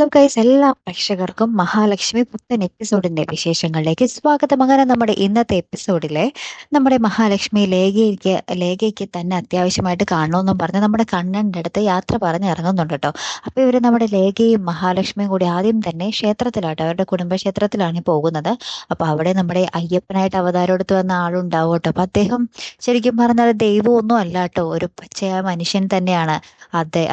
Hello guys എല്ലാ പ്രേക്ഷകർക്കും മഹാലക്ഷ്മി പുത്തൻ എപ്പിസോഡിന്റെ വിശേഷങ്ങളിലേക്ക് സ്വാഗതം. അങ്ങനെ നമ്മുടെ ഇന്നത്തെ എപ്പിസോഡിലെ നമ്മുടെ മഹാലക്ഷ്മി ലേഖയ്ക്ക് ലേഖയ്ക്ക് തന്നെ അത്യാവശ്യമായിട്ട് കാണണമെന്നും പറഞ്ഞ് നമ്മുടെ കണ്ണന്റെ അടുത്ത് യാത്ര പറഞ്ഞ് ഇറങ്ങുന്നുണ്ട് കേട്ടോ. അപ്പോൾ ഇവർ നമ്മുടെ ലേഖയും മഹാലക്ഷ്മിയും കൂടി ആദ്യം തന്നെ ക്ഷേത്രത്തിലാട്ടോ. അവരുടെ കുടുംബക്ഷേത്രത്തിലാണ് പോകുന്നത്. അപ്പോൾ അവിടെ നമ്മുടെ അയ്യപ്പനായിട്ട് അവതാരം എടുത്ത് വന്ന ആളുണ്ടാവും കേട്ടോ. അപ്പോൾ അദ്ദേഹം ശരിക്കും പറഞ്ഞാൽ ദൈവമൊന്നും അല്ല കേട്ടോ. ഒരു പച്ചയായ മനുഷ്യൻ തന്നെയാണ്.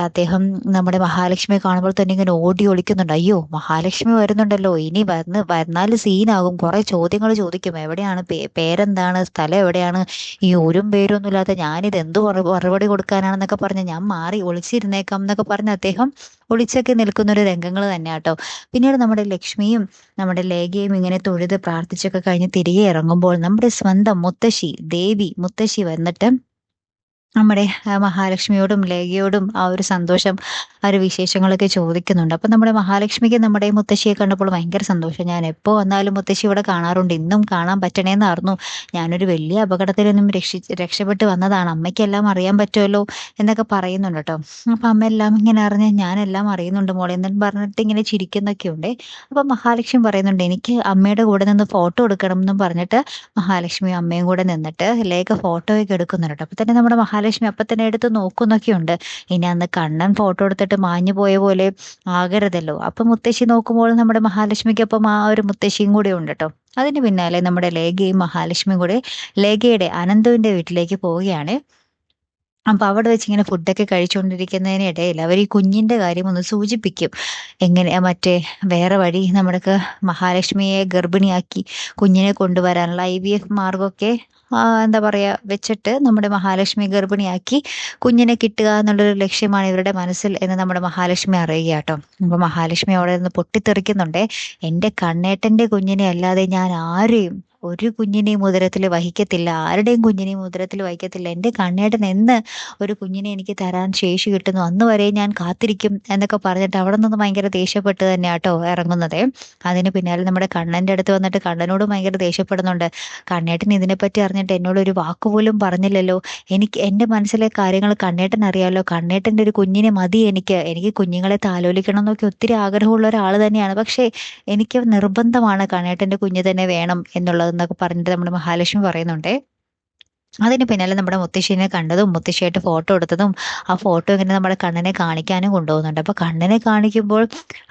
അദ്ദേഹം നമ്മുടെ മഹാലക്ഷ്മിയെ കാണുമ്പോൾ തന്നെ ഇങ്ങനെ ഓടി ഒളിക്കുന്നുണ്ട് അയ്യോ മഹാലക്ഷ്മി വരുന്നുണ്ടല്ലോ. ഇനി വന്ന് വന്നാൽ സീനാകും. കുറെ ചോദ്യങ്ങൾ ചോദിക്കും. എവിടെയാണ് പേരെന്താണ്? സ്ഥലം എവിടെയാണ്? ഈ ഊരും പേരൊന്നും ഇല്ലാത്ത ഞാനിത് എന്ത് മറു- മറുപടി കൊടുക്കാനാണെന്നൊക്കെ പറഞ്ഞ് ഞാൻ മാറി ഒളിച്ചിരുന്നേക്കാം എന്നൊക്കെ പറഞ്ഞ് അദ്ദേഹം ഒളിച്ചൊക്കെ നിൽക്കുന്ന ഒരു രംഗങ്ങൾ തന്നെ കേട്ടോ പിന്നീട് നമ്മുടെ ലക്ഷ്മിയും നമ്മുടെ ലേഖയും ഇങ്ങനെ തൊഴുത് പ്രാർത്ഥിച്ചൊക്കെ കഴിഞ്ഞ് തിരികെ ഇറങ്ങുമ്പോൾ നമ്മുടെ സ്വന്തം മുത്തശ്ശി ദേവി മുത്തശ്ശി വന്നിട്ട് നമ്മുടെ മഹാലക്ഷ്മിയോടും ലേഖയോടും ആ ഒരു സന്തോഷം ആ ഒരു വിശേഷങ്ങളൊക്കെ ചോദിക്കുന്നുണ്ട്. അപ്പം നമ്മുടെ മഹാലക്ഷ്മിക്ക് നമ്മുടെ മുത്തശ്ശിയെ കണ്ടപ്പോൾ ഭയങ്കര സന്തോഷം. ഞാൻ എപ്പോൾ വന്നാലും മുത്തശ്ശി ഇവിടെ കാണാറുണ്ട്. ഇന്നും കാണാൻ പറ്റണേന്നായിരുന്നു ഞാനൊരു വലിയ അപകടത്തിൽ നിന്നും രക്ഷി രക്ഷപ്പെട്ട് വന്നതാണ്. അമ്മയ്ക്കെല്ലാം അറിയാൻ പറ്റുമല്ലോ എന്നൊക്കെ പറയുന്നുണ്ട് കേട്ടോ. അപ്പം അമ്മ എല്ലാം ഇങ്ങനെ അറിഞ്ഞ് ഞാനെല്ലാം അറിയുന്നുണ്ട് മോളെ എന്നും പറഞ്ഞിട്ട് ഇങ്ങനെ ചിരിക്കുന്നൊക്കെ ഉണ്ട് അപ്പം മഹാലക്ഷ്മി പറയുന്നുണ്ട് എനിക്ക് അമ്മയുടെ കൂടെ നിന്ന് ഫോട്ടോ എടുക്കണം എന്നും പറഞ്ഞിട്ട് മഹാലക്ഷ്മിയും അമ്മയും കൂടെ നിന്നിട്ട് ലേഖ ഫോട്ടോയൊക്കെ എടുക്കുന്നുണ്ട് കേട്ടോ. അപ്പം തന്നെ നമ്മുടെ മഹാലക്ഷ്മി അപ്പം തന്നെ എടുത്ത് നോക്കുന്നൊക്കെ ഉണ്ട് ഇനി അന്ന് കണ്ണൻ ഫോട്ടോ എടുത്തിട്ട് മാഞ്ഞു പോയ പോലെ ആകരുതല്ലോ. അപ്പം മുത്തശ്ശി നോക്കുമ്പോൾ നമ്മുടെ മഹാലക്ഷ്മിക്കൊപ്പം ആ ഒരു മുത്തശ്ശിയും കൂടെ ഉണ്ട് കേട്ടോ അതിന് പിന്നാലെ നമ്മുടെ ലേഖയും മഹാലക്ഷ്മിയും കൂടെ ലേഖയുടെ അനന്തുവിന്റെ വീട്ടിലേക്ക് പോവുകയാണ്. അപ്പൊ അവിടെ വെച്ച് ഇങ്ങനെ ഫുഡൊക്കെ കഴിച്ചുകൊണ്ടിരിക്കുന്നതിനിടയിൽ അവർ ഈ കുഞ്ഞിന്റെ കാര്യം ഒന്ന് സൂചിപ്പിക്കും. എങ്ങനെ മറ്റേ വേറെ വഴി നമ്മൾക്ക് മഹാലക്ഷ്മിയെ ഗർഭിണിയാക്കി കുഞ്ഞിനെ കൊണ്ടുവരാനുള്ള ഐ വി എഫ് മാർഗമൊക്കെ എന്താ പറയാ വെച്ചിട്ട് നമ്മുടെ മഹാലക്ഷ്മി ഗർഭിണിയാക്കി കുഞ്ഞിനെ കിട്ടുക എന്നുള്ളൊരു ലക്ഷ്യമാണ് ഇവരുടെ മനസ്സിൽ എന്ന് നമ്മുടെ മഹാലക്ഷ്മി അറിയുക കേട്ടോ. അപ്പൊ മഹാലക്ഷ്മി അവിടെ നിന്ന് പൊട്ടിത്തെറിക്കുന്നുണ്ടേ. എന്റെ കണ്ണേട്ടന്റെ കുഞ്ഞിനെ അല്ലാതെ ഞാൻ ആരെയും ഒരു കുഞ്ഞിനെയും ഉദരത്തിൽ വഹിക്കത്തില്ല ആരുടെയും കുഞ്ഞിനെയും ഉദരത്തിൽ വഹിക്കത്തില്ല. എന്റെ കണ്ണേട്ടൻ എന്ന് ഒരു കുഞ്ഞിനെ എനിക്ക് തരാൻ ശേഷി കിട്ടുന്നു. അന്ന് വരെ ഞാൻ കാത്തിരിക്കും എന്നൊക്കെ പറഞ്ഞിട്ട് അവിടെ നിന്ന് ഭയങ്കര ദേഷ്യപ്പെട്ട് തന്നെ കേട്ടോ ഇറങ്ങുന്നത്. അതിന് പിന്നാലെ നമ്മുടെ കണ്ണന്റെ അടുത്ത് വന്നിട്ട് കണ്ണനോട് ഭയങ്കര ദേഷ്യപ്പെടുന്നുണ്ട്. കണ്ണേട്ടൻ ഇതിനെപ്പറ്റി അറിഞ്ഞിട്ട് എന്നോട് ഒരു വാക്കുപോലും പറഞ്ഞില്ലല്ലോ. എനിക്ക് എന്റെ മനസ്സിലെ കാര്യങ്ങൾ കണ്ണേട്ടൻ അറിയാമല്ലോ കണ്ണേട്ടന്റെ ഒരു കുഞ്ഞിനെ മതി എനിക്ക്. എനിക്ക് കുഞ്ഞുങ്ങളെ താലോലിക്കണം എന്നൊക്കെ ഒത്തിരി ആഗ്രഹമുള്ള ഒരാൾ തന്നെയാണ്. പക്ഷേ എനിക്ക് നിർബന്ധമാണ് കണ്ണേട്ടന്റെ കുഞ്ഞ് തന്നെ വേണം എന്നുള്ളതെന്നൊക്കെ പറഞ്ഞിട്ട് നമ്മുടെ മഹാലക്ഷ്മി പറയുന്നുണ്ടേ. അതിന് പിന്നാലെ നമ്മുടെ മുത്തശ്ശീനെ കണ്ടതും മുത്തശ്ശിയായിട്ട് ഫോട്ടോ എടുത്തതും ആ ഫോട്ടോ ഇങ്ങനെ നമ്മുടെ കണ്ണനെ കാണിക്കാനും കൊണ്ടുപോകുന്നുണ്ട്. അപ്പൊ കണ്ണനെ കാണിക്കുമ്പോൾ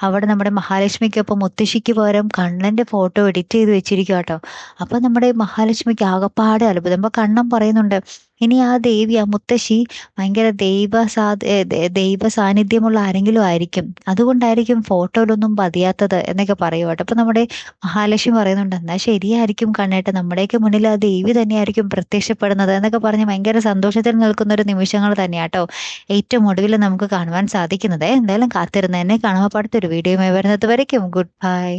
അവിടെ നമ്മുടെ മഹാലക്ഷ്മിക്കൊപ്പം മുത്തശ്ശിക്ക് പകരം കണ്ണന്റെ ഫോട്ടോ എഡിറ്റ് ചെയ്ത് വെച്ചിരിക്കുക കേട്ടോ അപ്പൊ നമ്മുടെ മഹാലക്ഷ്മിക്ക് ആകപ്പാടെ അത്ഭുതം. അപ്പൊ കണ്ണൻ പറയുന്നുണ്ട് ഇനി ആ ദേവി ആ മുത്തശ്ശി ഭയങ്കര ദൈവ സാ ദൈവ സാന്നിധ്യമുള്ള ആരെങ്കിലും ആയിരിക്കും. അതുകൊണ്ടായിരിക്കും ഫോട്ടോയിലൊന്നും പതിയാത്തത് എന്നൊക്കെ പറയും കേട്ടോ. അപ്പൊ നമ്മുടെ മഹാലക്ഷ്മി പറയുന്നുണ്ട് എന്നാ ശരിയായിരിക്കും കണ്ണേട്ട്. നമ്മുടെയൊക്കെ മുന്നിൽ ആ ദേവി തന്നെയായിരിക്കും പ്രത്യക്ഷപ്പെടുന്നത് എന്നൊക്കെ പറഞ്ഞ് ഭയങ്കര സന്തോഷത്തിൽ നിൽക്കുന്ന ഒരു നിമിഷങ്ങൾ തന്നെയാട്ടോ ഏറ്റവും ഒടുവിൽ നമുക്ക് കാണുവാൻ സാധിക്കുന്നത്. എന്തായാലും കാത്തിരുന്ന് എന്നെ കാണുമ്പോൾ അടുത്തൊരു വീഡിയോയുമായി വരുന്നത് വരയ്ക്കും. Good bye